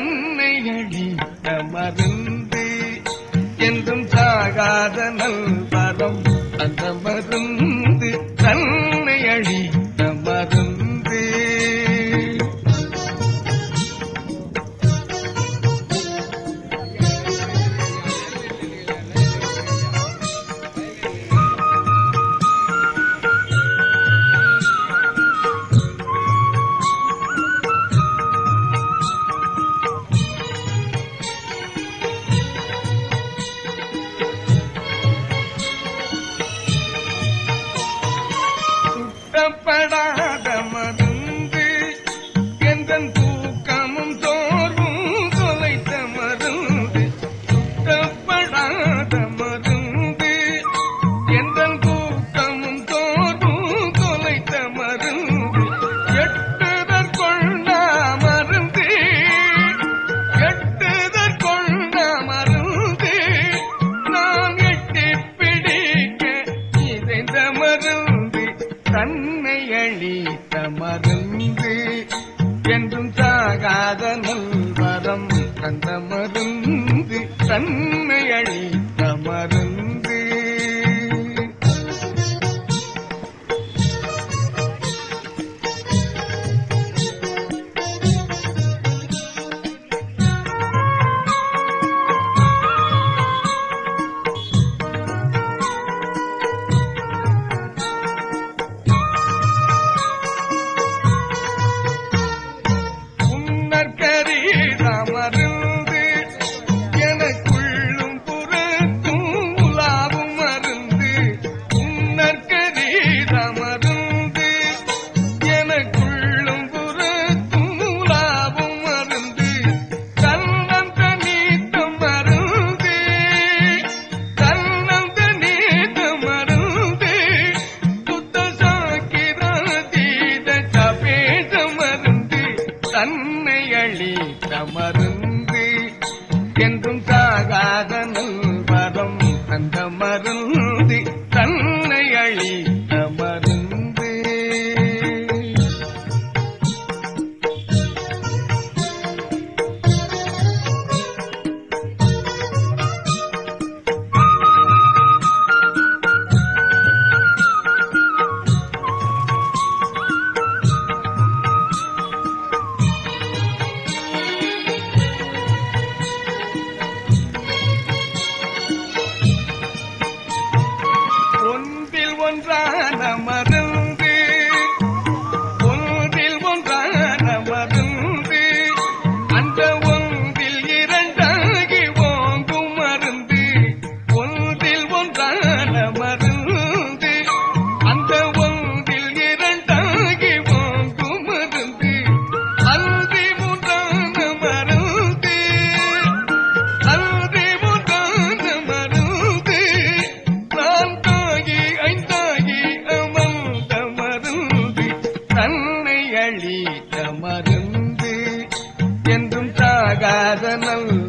தன்னை அடிக்க மருந்து என்றும் சாகாதன புறப்பட செழி தமருந்து என்றும் சாகாத நல்வரம் கந்த மருந்து. தன்மையழி கமரும் I got a gaganam